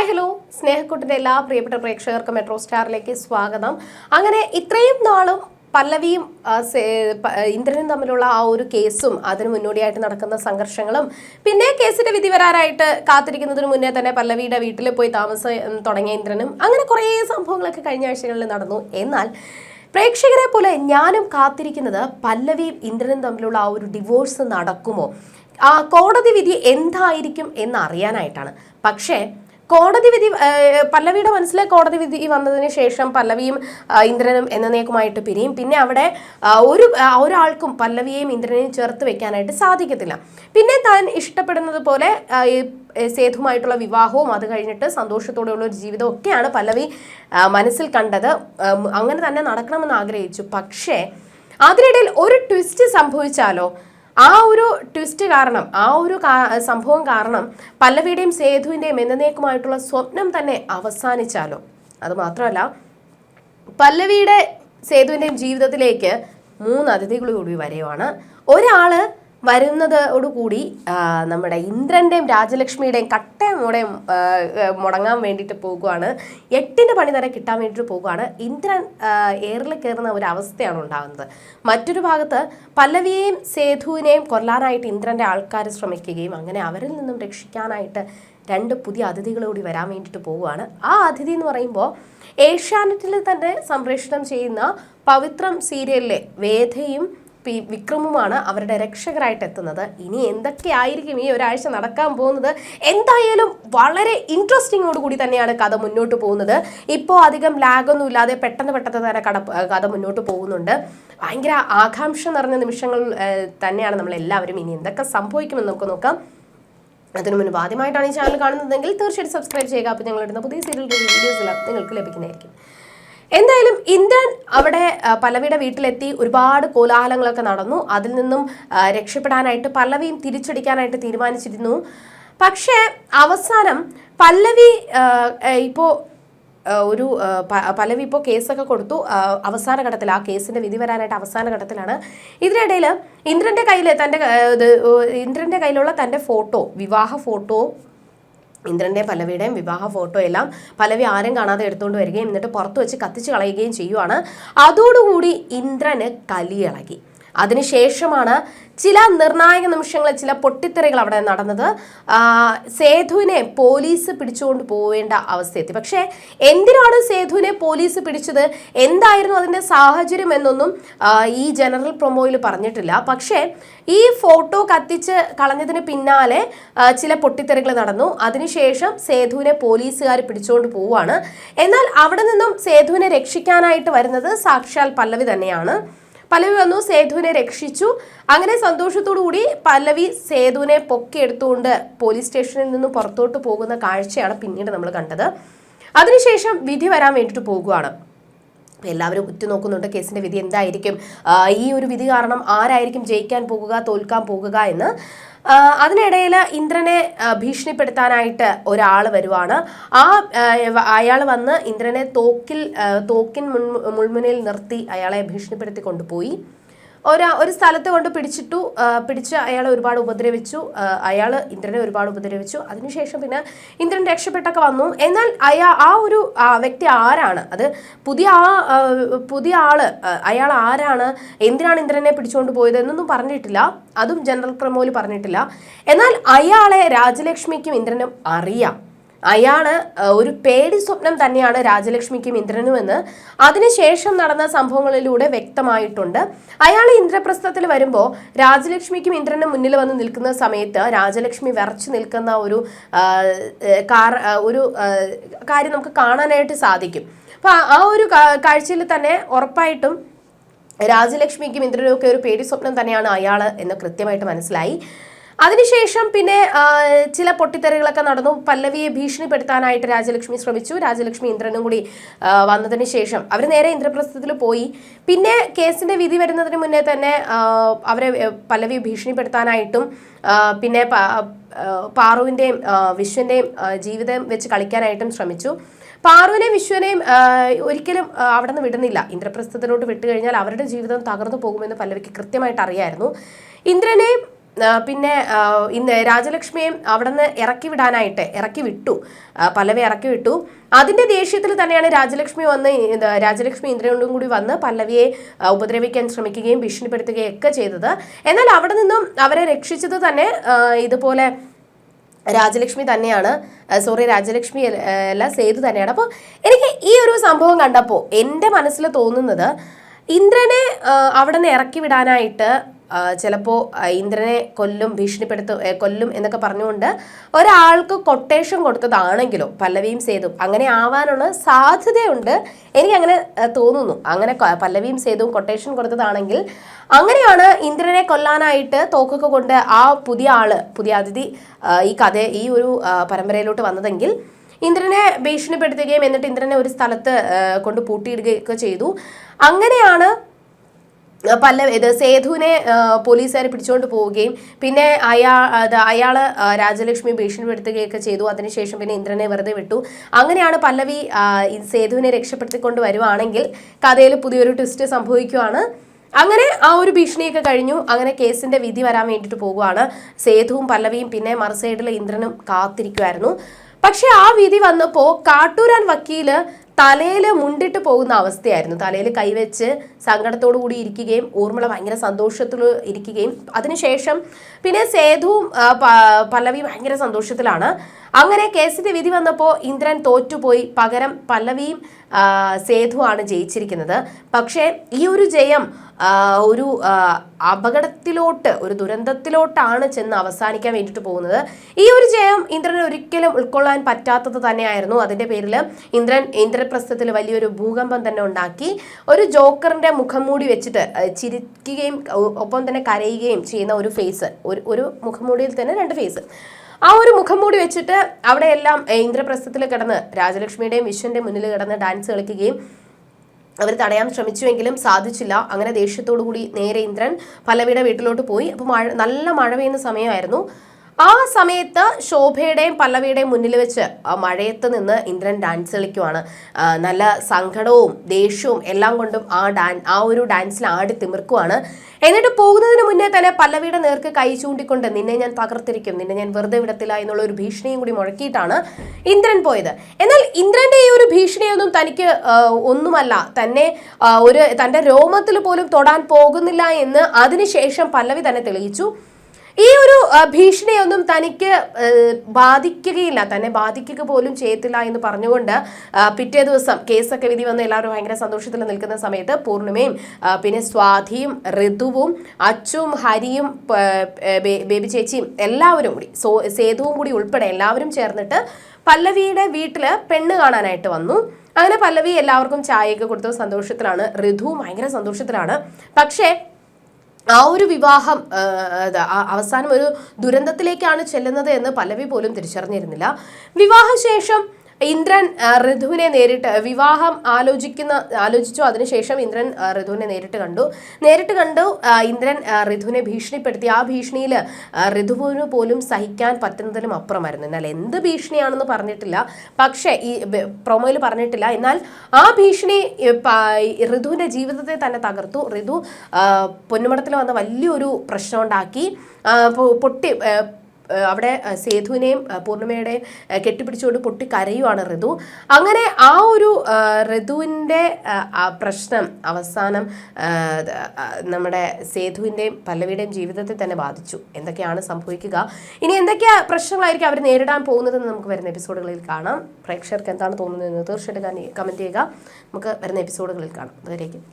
Hi hello. സ്നേഹക്കുട്ടിന്റെ എല്ലാ പ്രിയപ്പെട്ട പ്രേക്ഷകർക്കും മെട്രോ സ്റ്റാറിലേക്ക് സ്വാഗതം. അങ്ങനെ ഇത്രയും നാളും പല്ലവിയും ഇന്ദ്രനും തമ്മിലുള്ള ആ ഒരു കേസും അതിന് മുന്നോടിയായിട്ട് നടക്കുന്ന സംഘർഷങ്ങളും പിന്നെ കേസിന്റെ വിധി വരാനായിട്ട് കാത്തിരിക്കുന്നതിന് മുന്നേ തന്നെ പല്ലവിയുടെ വീട്ടിൽ പോയി താമസം തുടങ്ങിയ ഇന്ദ്രനും അങ്ങനെ കുറേ സംഭവങ്ങളൊക്കെ കഴിഞ്ഞ ആഴ്ചകളിൽ നടന്നു. എന്നാൽ പ്രേക്ഷകരെ പോലെ ഞാനും കാത്തിരിക്കുന്നത് പല്ലവിയും ഇന്ദ്രനും തമ്മിലുള്ള ആ ഒരു ഡിവോഴ്സ് നടക്കുമോ? ആ കോടതി വിധി എന്തായിരിക്കും എന്നറിയാനായിട്ടാണ്. പക്ഷേ കോടതി വിധി പല്ലവിയുടെ മനസ്സിലെ കോടതി വിധി വന്നതിന് ശേഷം പല്ലവിയും ഇന്ദ്രനും എന്നേക്കുമായിട്ട് പിരിയും. പിന്നെ അവിടെ ഒരു ഒരാൾക്കും പല്ലവിയെയും ഇന്ദ്രനെയും ചേർത്ത് വെക്കാനായിട്ട് സാധിക്കത്തില്ല. പിന്നെ താൻ ഇഷ്ടപ്പെടുന്നത് പോലെ സേതുമായിട്ടുള്ള വിവാഹവും അത് കഴിഞ്ഞിട്ട് സന്തോഷത്തോടെയുള്ള ഒരു ജീവിതം ഒക്കെയാണ് പല്ലവി മനസ്സിൽ കണ്ടത്. അങ്ങനെ തന്നെ നടക്കണമെന്ന് ആഗ്രഹിച്ചു. പക്ഷേ അതിനിടയിൽ ഒരു ട്വിസ്റ്റ് സംഭവിച്ചാലോ? ആ ഒരു ട്വിസ്റ്റ് കാരണം ആ ഒരു സംഭവം കാരണം പല്ലവിയുടെയും സേതുവിന്റെയും എന്നേക്കുമായിട്ടുള്ള സ്വപ്നം തന്നെ അവസാനിച്ചാലോ? അത് മാത്രമല്ല പല്ലവിയുടെ സേതുവിന്റെയും ജീവിതത്തിലേക്ക് മൂന്ന് അതിഥികൾ കൂടി വരെയുമാണ് ഒരാൾ വരുന്നതോടുകൂടി നമ്മുടെ ഇന്ദ്രന്റെയും രാജലക്ഷ്മിയുടെയും കട്ടയമോടെയും മുടങ്ങാൻ വേണ്ടിയിട്ട് പോകുകയാണ് എട്ടിന്റെ പണി തന്നെ കിട്ടാൻ വേണ്ടിയിട്ട് പോകുകയാണ് ഇന്ദ്രൻ ഏറിൽ കയറുന്ന ഒരു അവസ്ഥയാണ് ഉണ്ടാകുന്നത്. മറ്റൊരു ഭാഗത്ത് പല്ലവിയെയും സേതുവിനെയും കൊല്ലാനായിട്ട് ഇന്ദ്രന്റെ ആൾക്കാർ ശ്രമിക്കുകയും അങ്ങനെ അവരിൽ നിന്നും രക്ഷിക്കാനായിട്ട് രണ്ട് പുതിയ അതിഥികളോടി വരാൻ വേണ്ടിയിട്ട് പോവുകയാണ് ആ അതിഥി എന്ന് പറയുമ്പോൾ ഏഷ്യാനെറ്റിൽ തന്നെ സംപ്രേഷണം ചെയ്യുന്ന പവിത്രം സീരിയലിലെ വേദയും പി വിക്രമുമാണ് അവരുടെ രക്ഷകരായിട്ട് എത്തുന്നത് ഇനി എന്തൊക്കെയായിരിക്കും ഈ ഒരാഴ്ച നടക്കാൻ പോകുന്നത്? എന്തായാലും വളരെ ഇൻട്രസ്റ്റിങ്ങോട് കൂടി തന്നെയാണ് കഥ മുന്നോട്ട് പോകുന്നത്. ഇപ്പോൾ അധികം ലാഗൊന്നും ഇല്ലാതെ പെട്ടെന്ന് പെട്ടെന്ന് തന്നെ കട കഥ മുന്നോട്ട് പോകുന്നുണ്ട്. ഭയങ്കര ആകാംക്ഷ നിറഞ്ഞ നിമിഷങ്ങൾ തന്നെയാണ് നമ്മൾ എല്ലാവരും ഇനി എന്തൊക്കെ സംഭവിക്കുമെന്ന് നമുക്ക് നോക്കാം. അതിനു മുൻപ് ആദ്യമായിട്ടാണ് ഈ ചാനൽ കാണുന്നതെങ്കിൽ തീർച്ചയായിട്ടും സബ്സ്ക്രൈബ് ചെയ്യുക. അപ്പോൾ ഞങ്ങൾ ഇടുന്ന പുതിയ സീരിയൽ വീഡിയോസ് നിങ്ങൾക്ക് ലഭിക്കുന്നതായിരിക്കും. എന്തായാലും ഇന്ദ്രൻ അവിടെ പലവിയുടെ വീട്ടിലെത്തി ഒരുപാട് കോലാഹലങ്ങളൊക്കെ നടന്നു. അതിൽ നിന്നും രക്ഷപ്പെടാനായിട്ട് പല്ലവിയും തിരിച്ചടിക്കാനായിട്ട് തീരുമാനിച്ചിരുന്നു. പക്ഷേ അവസാനം പല്ലവി ഇപ്പോൾ ഒരു പലവി ഇപ്പോൾ കേസൊക്കെ കൊടുത്തു. അവസാന ഘട്ടത്തിൽ ആ കേസിന്റെ വിധി വരാനായിട്ട് അവസാന ഘട്ടത്തിലാണ്. ഇതിനിടയിൽ ഇന്ദ്രന്റെ കയ്യിൽ തന്റെ ഇന്ദ്രന്റെ കയ്യിലുള്ള തന്റെ ഫോട്ടോ വിവാഹ ഫോട്ടോ ഇന്ദ്രന്റെയും പല്ലവിയുടെയും വിവാഹ ഫോട്ടോ എല്ലാം പലവി ആരും കാണാതെ എടുത്തുകൊണ്ട് വരികയും എന്നിട്ട് പുറത്ത് വെച്ച് കത്തിച്ച് കളയുകയും ചെയ്യുവാണ്. അതോടുകൂടി ഇന്ദ്രന് കലിയിളകി അതിനുശേഷമാണ് ചില നിർണായക നിമിഷങ്ങളിൽ ചില പൊട്ടിത്തെറികൾ അവിടെ നടന്നത്. സേതുവിനെ പോലീസ് പിടിച്ചുകൊണ്ട് പോവേണ്ട അവസ്ഥയെത്തി. പക്ഷേ എന്തിനാണ് സേതുവിനെ പോലീസ് പിടിച്ചത്? എന്തായിരുന്നു അതിന്റെ സാഹചര്യം എന്നൊന്നും ഈ ജനറൽ പ്രൊമോയിൽ പറഞ്ഞിട്ടില്ല. പക്ഷേ ഈ ഫോട്ടോ കത്തിച്ച് കളഞ്ഞതിന് പിന്നാലെ ചില പൊട്ടിത്തെറികൾ നടന്നു. അതിനുശേഷം സേതുവിനെ പോലീസുകാർ പിടിച്ചുകൊണ്ട് പോവുകയാണ്. എന്നാൽ അവിടെ നിന്നും സേതുവിനെ രക്ഷിക്കാനായിട്ട് വരുന്നത് സാക്ഷാൽ പല്ലവി തന്നെയാണ്. പല്ലവി വന്നു സേതുവിനെ രക്ഷിച്ചു. അങ്ങനെ സന്തോഷത്തോടു കൂടി പല്ലവി സേതുവിനെ പൊക്കിയെടുത്തുകൊണ്ട് പോലീസ് സ്റ്റേഷനിൽ നിന്ന് പുറത്തോട്ട് പോകുന്ന കാഴ്ചയാണ് പിന്നീട് നമ്മൾ കണ്ടത്. അതിനുശേഷം വിധി വരാൻ വേണ്ടിയിട്ട് പോകുകയാണ് എല്ലാവരും ഉറ്റുനോക്കുന്നുണ്ട്. കേസിന്റെ വിധി എന്തായിരിക്കും? ഈ ഒരു വിധി കാരണം ആരായിരിക്കും ജയിക്കാൻ പോകുക തോൽക്കാൻ പോകുക എന്ന്. അതിനിടയിൽ ഇന്ദ്രനെ ഭീഷണിപ്പെടുത്താനായിട്ട് ഒരാൾ വരുവാണ്. ആ അയാൾ വന്ന് ഇന്ദ്രനെ തോക്കിൽ തോക്കിൻ മുൻ മുൾമുനയിൽ നിർത്തി അയാളെ ഭീഷണിപ്പെടുത്തി കൊണ്ടുപോയി. ഒരു ഒരു സ്ഥലത്ത് കൊണ്ട് പിടിച്ചിട്ടു പിടിച്ച് അയാളെ ഒരുപാട് ഉപദ്രവിച്ചു. അയാൾ ഇന്ദ്രനെ ഒരുപാട് ഉപദ്രവിച്ചു. അതിനുശേഷം പിന്നെ ഇന്ദ്രൻ രക്ഷപ്പെട്ടൊക്കെ വന്നു. എന്നാൽ അയാ ആ ഒരു വ്യക്തി ആരാണ്? അത് പുതിയ ആ പുതിയ ആൾ അയാൾ ആരാണ്? എന്തിനാണ് ഇന്ദ്രനെ പിടിച്ചുകൊണ്ട് പോയത് എന്നൊന്നും പറഞ്ഞിട്ടില്ല. അതും ജനറൽ പ്രമോയിൽ പറഞ്ഞിട്ടില്ല. എന്നാൽ അയാളെ രാജലക്ഷ്മിക്കും ഇന്ദ്രനും അറിയാം. അയാൾ ഒരു പേടി സ്വപ്നം തന്നെയാണ് രാജലക്ഷ്മിക്കും ഇന്ദ്രനും എന്ന് അതിനുശേഷം നടന്ന സംഭവങ്ങളിലൂടെ വ്യക്തമായിട്ടുണ്ട്. അയാൾ ഇന്ദ്രപ്രസ്ഥത്തിൽ വരുമ്പോൾ രാജലക്ഷ്മിക്കും ഇന്ദ്രനും മുന്നിൽ വന്ന് നിൽക്കുന്ന സമയത്ത് രാജലക്ഷ്മി വിറച്ചു നിൽക്കുന്ന ഒരു കാർ ഒരു കാര്യം നമുക്ക് കാണാനായിട്ട് സാധിക്കും. അപ്പൊ ആ- ആ ഒരു കാഴ്ചയിൽ തന്നെ ഉറപ്പായിട്ടും രാജലക്ഷ്മിക്കും ഇന്ദ്രനും ഒക്കെ ഒരു പേടി സ്വപ്നം തന്നെയാണ് അയാൾ എന്ന് കൃത്യമായിട്ട് മനസ്സിലായി. അതിനുശേഷം പിന്നെ ചില പൊട്ടിത്തെറികളൊക്കെ നടന്നു. പല്ലവിയെ ഭീഷണിപ്പെടുത്താനായിട്ട് രാജലക്ഷ്മി ശ്രമിച്ചു. രാജലക്ഷ്മി ഇന്ദ്രനും കൂടി വന്നതിന് ശേഷം അവർ നേരെ ഇന്ദ്രപ്രസ്ഥത്തിൽ പോയി. പിന്നെ കേസിന്റെ വിധി വരുന്നതിന് മുന്നേ തന്നെ അവരെ പല്ലവി ഭീഷണിപ്പെടുത്താനായിട്ടും പിന്നെ പാറുവിന്റെയും വിശ്വന്റെയും ജീവിതം വെച്ച് കളിക്കാനായിട്ടും ശ്രമിച്ചു. പാറുവിനെയും വിശ്വനെയും ഒരിക്കലും അവിടെ നിന്ന് വിടുന്നില്ല. ഇന്ദ്രപ്രസ്ഥത്തിലോട്ട് വിട്ടുകഴിഞ്ഞാൽ അവരുടെ ജീവിതം തകർന്നു പോകുമെന്ന് പല്ലവിക്ക് കൃത്യമായിട്ട് അറിയായിരുന്നു. ഇന്ദ്രനെയും പിന്നെ ഇന്ന് രാജലക്ഷ്മിയും അവിടെ നിന്ന് ഇറക്കി വിടാനായിട്ട് ഇറക്കി വിട്ടു. പല്ലവി ഇറക്കി വിട്ടു. അതിന്റെ ദേഷ്യത്തിൽ തന്നെയാണ് രാജലക്ഷ്മി വന്ന് രാജലക്ഷ്മി ഇന്ദ്രയോടും കൂടി വന്ന് പല്ലവിയെ ഉപദ്രവിക്കാൻ ശ്രമിക്കുകയും ഭീഷണിപ്പെടുത്തുകയും ഒക്കെ ചെയ്തത്. എന്നാൽ അവിടെ നിന്നും അവരെ രക്ഷിച്ചത് തന്നെ ഇതുപോലെ രാജലക്ഷ്മി തന്നെയാണ്. സോറി രാജലക്ഷ്മി അല്ല സേതു തന്നെയാണ്. അപ്പോൾ എനിക്ക് ഈ ഒരു സംഭവം കണ്ടപ്പോൾ എന്റെ മനസ്സിൽ തോന്നുന്നത് ഇന്ദ്രനെ അവിടെ നിന്ന് ഇറക്കി വിടാനായിട്ട് ചിലപ്പോൾ ഇന്ദ്രനെ കൊല്ലും ഭീഷണിപ്പെടുത്തും കൊല്ലും എന്നൊക്കെ പറഞ്ഞുകൊണ്ട് ഒരാൾക്ക് കൊട്ടേഷൻ കൊടുത്തതാണെങ്കിലോ പല്ലവിയും സേതും അങ്ങനെ ആവാനുള്ള സാധ്യതയുണ്ട്. എനിക്ക് അങ്ങനെ തോന്നുന്നു. അങ്ങനെ പല്ലവിയും സേതുവും കൊട്ടേഷൻ കൊടുത്തതാണെങ്കിൽ അങ്ങനെയാണ് ഇന്ദ്രനെ കൊല്ലാനായിട്ട് തോക്കൊക്കെ കൊണ്ട് ആ പുതിയ ആൾ പുതിയ അതിഥി ഈ കഥ ഈ ഒരു പരമ്പരയിലോട്ട് വന്നതെങ്കിൽ ഇന്ദ്രനെ ഭീഷണിപ്പെടുത്തുകയും എന്നിട്ട് ഇന്ദ്രനെ ഒരു സ്ഥലത്ത് കൊണ്ട് പൂട്ടിയിടുകയൊക്കെ ചെയ്തു. അങ്ങനെയാണ് പല ഇത് സേതുവിനെ പോലീസുകാർ പിടിച്ചുകൊണ്ട് പോവുകയും പിന്നെ അയാ അത് അയാൾ രാജലക്ഷ്മി ഭീഷണിപ്പെടുത്തുകയൊക്കെ ചെയ്തു. അതിനുശേഷം പിന്നെ ഇന്ദ്രനെ വെറുതെ വിട്ടു. അങ്ങനെയാണ് പല്ലവി സേതുവിനെ രക്ഷപ്പെടുത്തിക്കൊണ്ട് വരുവാണെങ്കിൽ കഥയിൽ പുതിയൊരു ട്വിസ്റ്റ് സംഭവിക്കുവാണ്. അങ്ങനെ ആ ഒരു ഭീഷണിയൊക്കെ കഴിഞ്ഞു. അങ്ങനെ കേസിന്റെ വിധി വരാൻ വേണ്ടിയിട്ട് പോകുവാണ്. സേതുവും പല്ലവിയും പിന്നെ മറുസൈഡിലെ ഇന്ദ്രനും കാത്തിരിക്കുമായിരുന്നു പക്ഷേ ആ വിധി വന്നപ്പോൾ കാട്ടൂരാൻ വക്കീൽ തലയിൽ മുണ്ടിട്ട് പോകുന്ന അവസ്ഥയായിരുന്നു. തലയിൽ കൈവച്ച് സങ്കടത്തോടു കൂടി ഇരിക്കുകയും ഊർമിള ഭയങ്കര സന്തോഷത്തിൽ ഇരിക്കുകയും അതിനുശേഷം പിന്നെ സേതുവും പല്ലവി ഭയങ്കര സന്തോഷത്തിലാണ്. അങ്ങനെ കേസിന്റെ വിധി വന്നപ്പോൾ ഇന്ദ്രൻ തോറ്റുപോയി. പകരം പല്ലവിയും സേതുവാണ് ജയിച്ചിരിക്കുന്നത്. പക്ഷേ ഈ ഒരു ജയം ഒരു അപകടത്തിലോട്ട് ഒരു ദുരന്തത്തിലോട്ടാണ് ചെന്ന് അവസാനിക്കാൻ വേണ്ടിയിട്ട് പോകുന്നത്. ഈ ഒരു ജയം ഇന്ദ്രന് ഒരിക്കലും ഉൾക്കൊള്ളാൻ പറ്റാത്തത് തന്നെയായിരുന്നു. അതിന്റെ പേരിൽ ഇന്ദ്രൻ ഇന്ദ്രപ്രസ്ഥത്തിൽ വലിയൊരു ഭൂകമ്പം തന്നെ ഉണ്ടാക്കി ഒരു ജോക്കറിന്റെ മുഖം മൂടി വെച്ചിട്ട് ചിരിക്കുകയും ഒപ്പം തന്നെ കരയുകയും ചെയ്യുന്ന ഒരു ഫേസ് ഒരു ഒരു മുഖംമൂടിയിൽ തന്നെ രണ്ട് ഫേസ്. ആ ഒരു മുഖം മൂടി വെച്ചിട്ട് അവിടെയെല്ലാം ഇന്ദ്രപ്രസ്ഥത്തിൽ കിടന്ന് രാജലക്ഷ്മിയുടെയും വിശ്വന്റെ മുന്നിൽ കിടന്ന് ഡാൻസ് കളിക്കുകയും അവർ തടയാൻ ശ്രമിച്ചുവെങ്കിലും സാധിച്ചില്ല. അങ്ങനെ ദേഷ്യത്തോടു കൂടി നേരെ ഇന്ദ്രൻ പല്ലവിയുടെ വീട്ടിലോട്ട് പോയി. അപ്പോൾ മഴ നല്ല മഴ പെയ്യുന്ന സമയമായിരുന്നു. ആ സമയത്ത് ശോഭയുടെയും പല്ലവിയുടെയും മുന്നിൽ വെച്ച് മഴയത്ത് നിന്ന് ഇന്ദ്രൻ ഡാൻസ് കളിക്കുവാണ്. നല്ല സങ്കടവും ദേഷ്യവും എല്ലാം കൊണ്ടും ആ ഡാൻ ആ ഒരു ഡാൻസിൽ ആടി തിമിർക്കുവാണ്. എന്നിട്ട് പോകുന്നതിന് മുന്നേ തന്നെ പല്ലവിയുടെ നേർക്ക് കൈ ചൂണ്ടിക്കൊണ്ട് നിന്നെ ഞാൻ തകർത്തിരിക്കും നിന്നെ ഞാൻ വെറുതെ വിടത്തില്ല എന്നുള്ള ഒരു ഭീഷണിയും കൂടി മുഴക്കിയിട്ടാണ് ഇന്ദ്രൻ പോയത്. എന്നാൽ ഇന്ദ്രന്റെ ഈ ഒരു ഭീഷണിയൊന്നും തനിക്ക് ഒന്നുമല്ല. തന്നെ ഒരു തന്റെ രോമത്തിൽ പോലും തൊടാൻ പോകുന്നില്ല എന്ന് അതിനുശേഷം പല്ലവി തന്നെ തെളിയിച്ചു. ഈ ഒരു ഭീഷണിയൊന്നും തനിക്ക് ബാധിക്കുകയില്ല. തന്നെ ബാധിക്കുക പോലും ചെയ്യത്തില്ല എന്ന് പറഞ്ഞുകൊണ്ട് പിറ്റേ ദിവസം കേസൊക്കെ വിധി വന്ന് എല്ലാവരും ഭയങ്കര സന്തോഷത്തിൽ നിൽക്കുന്ന സമയത്ത് പൂർണിമയും പിന്നെ സ്വാധിയും ഋതുവും അച്ചും ഹരിയും ബേബി ചേച്ചിയും എല്ലാവരും കൂടി സോ സേതുവും കൂടി ഉൾപ്പെടെ എല്ലാവരും ചേർന്നിട്ട് പല്ലവിയുടെ വീട്ടിൽ പെണ്ണ് കാണാനായിട്ട് വന്നു. അങ്ങനെ പല്ലവി എല്ലാവർക്കും ചായയൊക്കെ കൊടുത്ത സന്തോഷത്തിലാണ്. ഋതു ഭയങ്കര സന്തോഷത്തിലാണ്. പക്ഷേ ആ ഒരു വിവാഹം അവസാനം ഒരു ദുരന്തത്തിലേക്കാണ് ചെല്ലുന്നത് എന്ന് പല്ലവി പോലും തിരിച്ചറിഞ്ഞിരുന്നില്ല. വിവാഹശേഷം ഇന്ദ്രൻ ഋതുവിനെ നേരിട്ട് വിവാഹം ആലോചിക്കുന്ന ആലോചിച്ചു. അതിനുശേഷം ഇന്ദ്രൻ ഋതുവിനെ നേരിട്ട് കണ്ടു. നേരിട്ട് കണ്ടു ഇന്ദ്രൻ ഋതുവിനെ ഭീഷണിപ്പെടുത്തി. ആ ഭീഷണിയിൽ ഋതുവിന് പോലും സഹിക്കാൻ പറ്റുന്നതിലും അപ്പുറമായിരുന്നു. എന്നാൽ എന്ത് ഭീഷണിയാണെന്ന് പറഞ്ഞിട്ടില്ല. പക്ഷേ ഈ പ്രൊമോയിൽ പറഞ്ഞിട്ടില്ല. എന്നാൽ ആ ഭീഷണി ഋതുവിന്റെ ജീവിതത്തെ തന്നെ തകർത്തു. ഋതു പൊന്നുമടത്തിൽ വന്ന വലിയൊരു പ്രശ്നം ഉണ്ടാക്കി. ആ, പൊ- പൊട്ടി അവിടെ സേതുവിനെയും പൂർണിമയുടെയും കെട്ടിപ്പിടിച്ചുകൊണ്ട് പൊട്ടി കരയുവാണ് ഋതു. അങ്ങനെ ആ ഒരു ഋതുവിന്റെ പ്രശ്നം അവസാനം നമ്മുടെ സേതുവിന്റെയും പല്ലവിയുടെയും ജീവിതത്തെ തന്നെ ബാധിച്ചു. എന്തൊക്കെയാണ് സംഭവിക്കുക? ഇനി എന്തൊക്കെ പ്രശ്നങ്ങളായിരിക്കും അവർ നേരിടാൻ പോകുന്നതെന്ന് നമുക്ക് വരുന്ന എപ്പിസോഡുകളിൽ കാണാം. പ്രേക്ഷകർക്ക് എന്താണ് തോന്നുന്നതെന്ന് തീർച്ചയായിട്ടും കമന്റ് ചെയ്യുക. നമുക്ക് വരുന്ന എപ്പിസോഡുകളിൽ കാണാം. അതുവരേക്കും.